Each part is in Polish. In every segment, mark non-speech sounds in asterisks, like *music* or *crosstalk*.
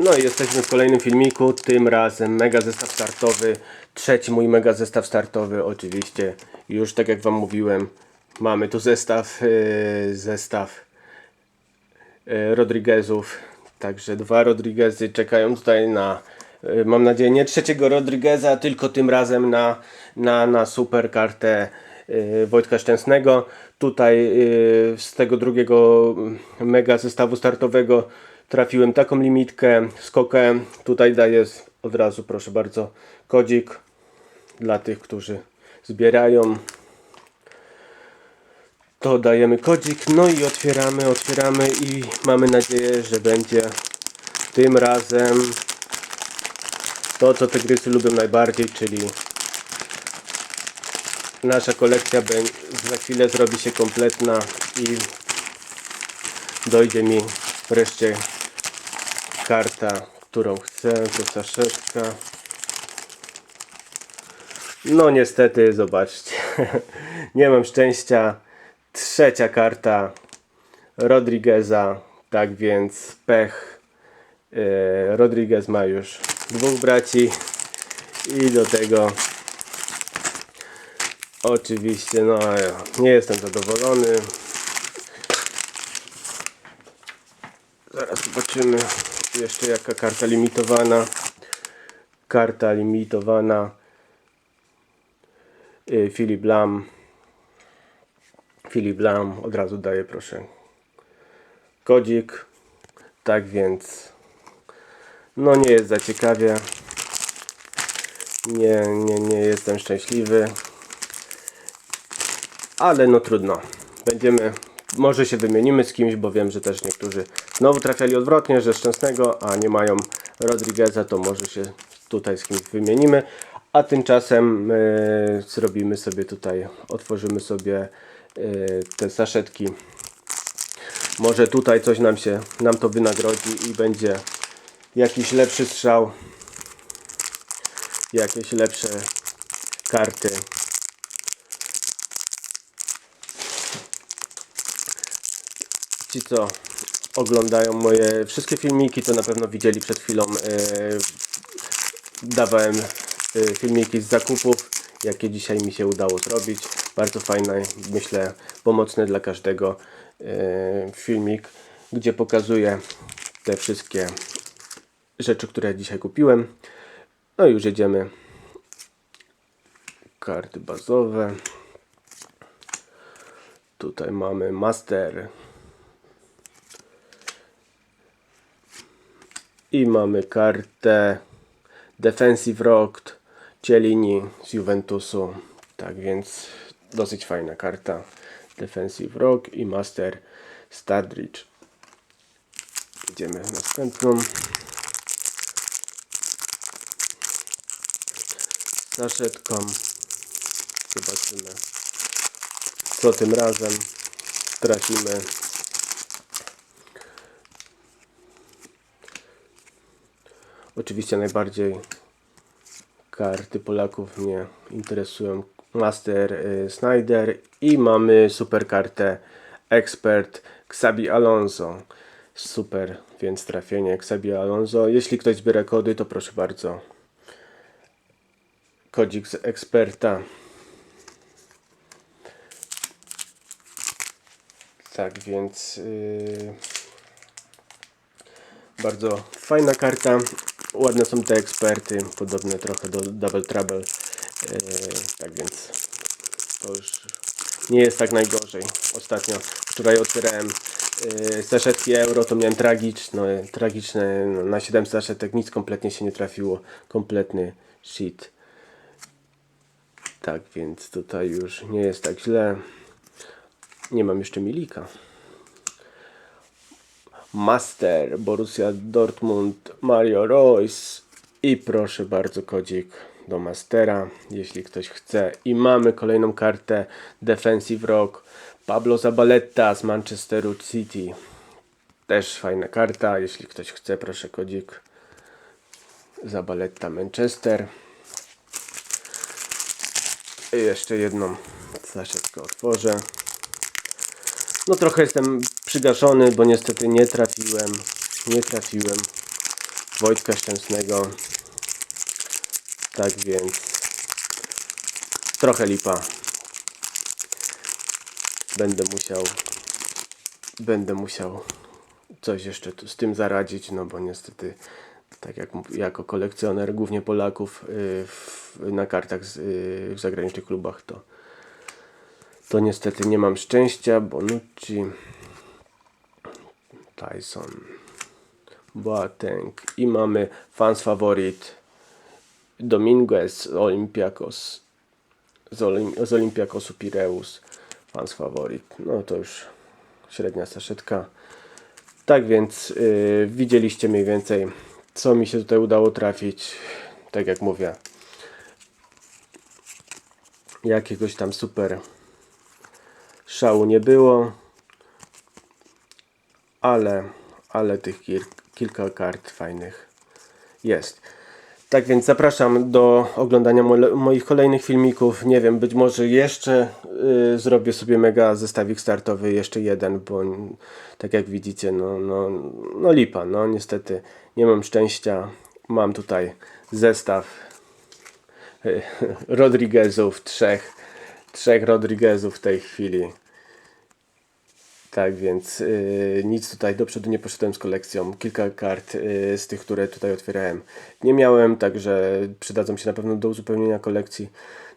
No i jesteśmy w kolejnym filmiku, tym razem mega zestaw startowy, trzeci mój mega zestaw startowy, oczywiście. Już tak jak wam mówiłem, mamy tu zestaw, yy, zestaw yy, Rodriguezów, także dwa Rodriguezy czekają tutaj na, yy, mam nadzieję nie trzeciego Rodrigueza, tylko tym razem na, na, na super kartę Wojtka Szczęsnego. Tutaj z tego drugiego mega zestawu startowego trafiłem taką limitkę, skokę. Tutaj daję od razu, proszę bardzo, kodzik dla tych, którzy zbierają. To dajemy kodzik, no i otwieramy, otwieramy i mamy nadzieję, że będzie tym razem to, co te grysy lubią najbardziej, czyli nasza kolekcja za chwilę zrobi się kompletna i dojdzie mi wreszcie karta, którą chcę, to saszetka. No niestety, zobaczcie, *laughs* nie mam szczęścia. Trzecia karta Rodrigueza, tak więc pech. E, Rodriguez ma już dwóch braci i do tego oczywiście no nie jestem zadowolony. Zaraz zobaczymy jeszcze jaka karta limitowana. Karta limitowana. Y, Philip Lam. Philip Lam, od razu daję proszę kodzik. Tak więc no nie jest za ciekawie. Nie, nie, nie jestem szczęśliwy. Ale no trudno. Będziemy, może się wymienimy z kimś, bo wiem, że też niektórzy znowu trafiali odwrotnie, że szczęsnego, a nie mają Rodrigueza, to może się tutaj z kimś wymienimy. A tymczasem e, zrobimy sobie tutaj, otworzymy sobie e, te saszetki. Może tutaj coś nam się, nam to wynagrodzi i będzie jakiś lepszy strzał. Jakieś lepsze karty. Ci co oglądają moje wszystkie filmiki, to na pewno widzieli przed chwilą e, dawałem e, filmiki z zakupów, jakie dzisiaj mi się udało zrobić. Bardzo fajne, myślę, pomocne dla każdego e, filmik, gdzie pokazuję te wszystkie rzeczy, które dzisiaj kupiłem. No i już jedziemy. Karty bazowe. Tutaj mamy Master. I mamy kartę Defensive Rock Cielini z Juventusu. Tak więc dosyć fajna karta. Defensive Rock i Master Stardridge. Idziemy w następną. Saszetką. Zobaczymy co tym razem trafimy. Oczywiście najbardziej karty Polaków mnie interesują. Master y, Snyder i mamy super kartę Expert Xabi Alonso. Super, więc trafienie Xabi Alonso. Jeśli ktoś zbiera kody, to proszę bardzo. Kodzik z eksperta. Tak więc yy, bardzo fajna karta. Ładne są te eksperty, podobne trochę do Double Trouble. Yy, tak więc to już nie jest tak najgorzej. Ostatnio wczoraj otwierałem yy, saszetki euro, to miałem tragiczne, tragiczne no, na 7 saszetek nic kompletnie się nie trafiło. Kompletny shit. Tak więc tutaj już nie jest tak źle. Nie mam jeszcze Milika. Master, Borussia Dortmund, Mario Royce i proszę bardzo kodzik do Mastera, jeśli ktoś chce. I mamy kolejną kartę Defensive Rock, Pablo Zabaleta z Manchesteru City. Też fajna karta, jeśli ktoś chce, proszę kodzik Zabaleta Manchester. I jeszcze jedną saszetkę otworzę. No trochę jestem przygaszony, bo niestety nie trafiłem. Nie trafiłem. Wojtka Szczęsnego. Tak więc trochę lipa. Będę musiał będę musiał coś jeszcze tu z tym zaradzić, no bo niestety tak jak jako kolekcjoner głównie Polaków y, w, na kartach z, y, w zagranicznych klubach to to niestety nie mam szczęścia. Bonucci, Tyson, Boateng i mamy fans faworit Dominguez z Olympiakos z, Olim, z Olympiakosu Pireus fans faworit. No to już średnia saszetka. Tak więc yy, widzieliście mniej więcej co mi się tutaj udało trafić. Tak jak mówię. Jakiegoś tam super szału nie było. Ale, ale tych kil, kilka kart fajnych jest. Tak więc zapraszam do oglądania moich kolejnych filmików. Nie wiem, być może jeszcze y, zrobię sobie mega zestawik startowy, jeszcze jeden, bo tak jak widzicie, no, no, no lipa, no niestety nie mam szczęścia. Mam tutaj zestaw y, *laughs* Rodriguezów, trzech, trzech Rodriguezów w tej chwili. Tak więc y, nic tutaj do przodu nie poszedłem z kolekcją. Kilka kart y, z tych, które tutaj otwierałem nie miałem, także przydadzą się na pewno do uzupełnienia kolekcji.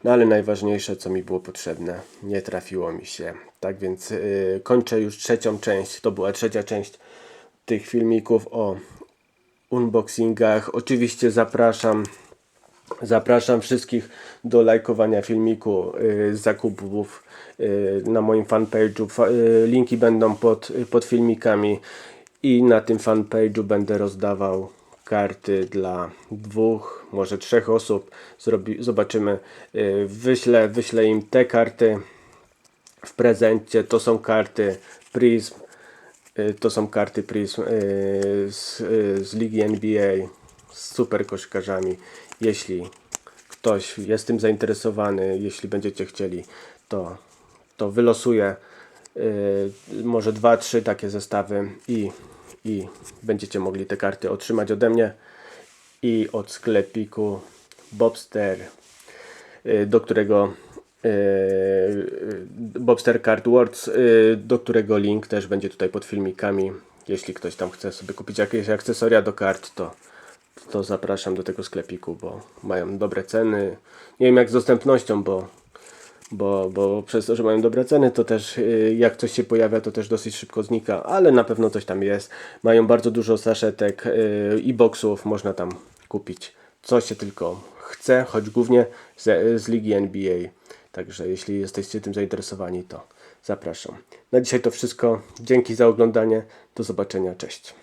No ale najważniejsze, co mi było potrzebne, nie trafiło mi się. Tak więc y, kończę już trzecią część. To była trzecia część tych filmików o unboxingach. Oczywiście zapraszam Zapraszam wszystkich do lajkowania filmiku, y, zakupów y, na moim fanpage'u. Fa- y, linki będą pod, pod filmikami i na tym fanpage'u będę rozdawał karty dla dwóch, może trzech osób. Zrobi, zobaczymy. Wyślę, wyślę im te karty w prezencie. To są karty Prism. To są karty Prism z, z ligi NBA super koszykarzami. Jeśli ktoś jest tym zainteresowany, jeśli będziecie chcieli, to, to wylosuję y, może dwa, trzy takie zestawy i, i będziecie mogli te karty otrzymać ode mnie i od sklepiku Bobster y, do którego y, y, Bobster Card Words, y, do którego link też będzie tutaj pod filmikami. Jeśli ktoś tam chce sobie kupić jakieś akcesoria do kart, to, to zapraszam do tego sklepiku, bo mają dobre ceny. Nie wiem jak z dostępnością, bo, bo, bo przez to, że mają dobre ceny, to też y, jak coś się pojawia, to też dosyć szybko znika, ale na pewno coś tam jest. Mają bardzo dużo saszetek y, i boxów, można tam kupić co się tylko chce, choć głównie z, z ligi NBA. Także jeśli jesteście tym zainteresowani, to zapraszam. Na dzisiaj to wszystko. Dzięki za oglądanie. Do zobaczenia. Cześć.